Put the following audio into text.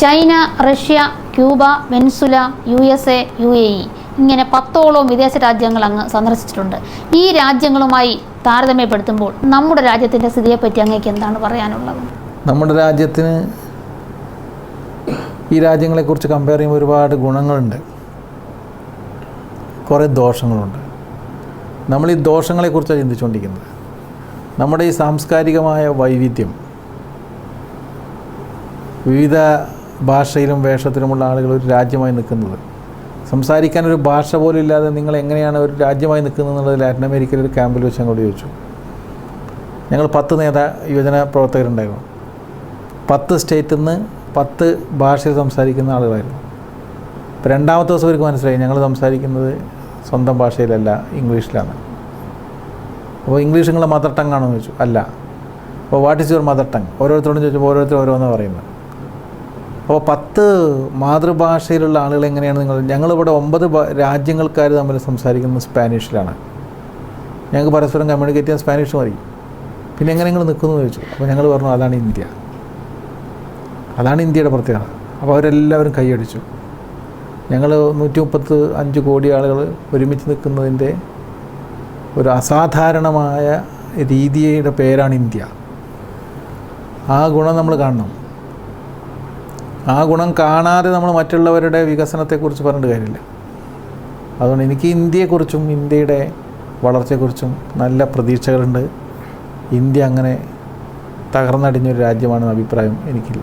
China Russia Cuba Venezuela U S A U A E ഇങ്ങനെ പത്തോളം വിദേശ രാജ്യങ്ങൾ അങ്ങ് സന്ദർശിച്ചിട്ടുണ്ട്. ഈ രാജ്യങ്ങളുമായി താരതമ്യപ്പെടുത്തുമ്പോൾ നമ്മുടെ രാജ്യത്തിന്റെ സ്ഥിതിയെപ്പറ്റി അങ്ങേക്ക് എന്താണ് പറയാനുള്ളത്? നമ്മുടെ രാജ്യത്തിന് ഈ രാജ്യങ്ങളെക്കുറിച്ച് കമ്പയർ ചെയ്യുമ്പോൾ ഒരുപാട് ഗുണങ്ങളുണ്ട്. കുറേ ദോഷങ്ങളുണ്ട്. നമ്മൾ ഈ ദോഷങ്ങളെക്കുറിച്ചാണ് ചിന്തിച്ചുകൊണ്ടിരിക്കുന്നത്. നമ്മുടെ ഈ സാംസ്കാരികമായ വൈവിധ്യം വിവിധ ഭാഷയിലും വേഷത്തിലുമുള്ള ആളുകൾ ഒരു രാജ്യമായി നിൽക്കുന്നത്. സംസാരിക്കാൻ ഒരു ഭാഷ പോലും ഇല്ലാതെ നിങ്ങൾ എങ്ങനെയാണ് ഒരു രാജ്യമായി നിൽക്കുന്നത് എന്നുള്ളത് ലാറ്റിൻ അമേരിക്കയിൽ ഒരു ക്യാമ്പിൽ വെച്ച് ഞങ്ങളോട് ചോദിച്ചു. ഞങ്ങൾ പത്ത് നേതാ യുവജന പ്രവർത്തകരുണ്ടായിരുന്നു. പത്ത് സ്റ്റേറ്റിൽ നിന്ന് പത്ത് ഭാഷയിൽ സംസാരിക്കുന്ന ആളുകളായിരുന്നു. ഇപ്പോൾ രണ്ടാമത്തെ ദിവസം അവർക്ക് മനസ്സിലായി ഞങ്ങൾ സംസാരിക്കുന്നത് സ്വന്തം ഭാഷയിലല്ല ഇംഗ്ലീഷിലാണ്. അപ്പോൾ ഇംഗ്ലീഷ് നിങ്ങളുടെ മദർ ടങ് ആണോ എന്ന് ചോദിച്ചു. അല്ല. അപ്പോൾ what is your mother tongue ഓരോരുത്തരോടും ചോദിച്ചപ്പോൾ ഓരോരുത്തരും ഓരോന്നാണ് പറയുന്നത്. അപ്പോൾ പത്ത് മാതൃഭാഷയിലുള്ള ആളുകൾ എങ്ങനെയാണ് നിങ്ങൾ ഞങ്ങളിവിടെ ഒമ്പത് രാജ്യങ്ങൾക്കാർ തമ്മിൽ സംസാരിക്കുന്നത് സ്പാനിഷിലാണ്. ഞങ്ങൾക്ക് പരസ്പരം കമ്മ്യൂണിക്കേറ്റ് ചെയ്യാൻ സ്പാനിഷ് മതി. പിന്നെ എങ്ങനെ നിങ്ങൾ നിൽക്കുന്നു ചോദിച്ചു. അപ്പോൾ ഞങ്ങൾ പറഞ്ഞു അതാണ് ഇന്ത്യ. അതാണ് ഇന്ത്യയുടെ പ്രത്യേകത. അപ്പോൾ അവരെല്ലാവരും കൈയടിച്ചു. ഞങ്ങൾ നൂറ്റി മുപ്പത്ത് അഞ്ച് കോടി ആളുകൾ ഒരുമിച്ച് നിൽക്കുന്നതിന്റെ ഒരു അസാധാരണമായ രീതിയുടെ പേരാണ് ഇന്ത്യ. ആ ഗുണം നമ്മൾ കാണണം. ആ ഗുണം കാണാതെ നമ്മൾ മറ്റുള്ളവരുടെ വികസനത്തെക്കുറിച്ച് പറഞ്ഞിട്ട് കാര്യമില്ല. അതുകൊണ്ട് എനിക്ക് ഇന്ത്യയെക്കുറിച്ചും ഇന്ത്യയുടെ വളർച്ചയെക്കുറിച്ചും നല്ല പ്രതീക്ഷകളുണ്ട്. ഇന്ത്യ അങ്ങനെ തകർന്നടിഞ്ഞൊരു രാജ്യമാണെന്ന അഭിപ്രായം എനിക്കില്ല.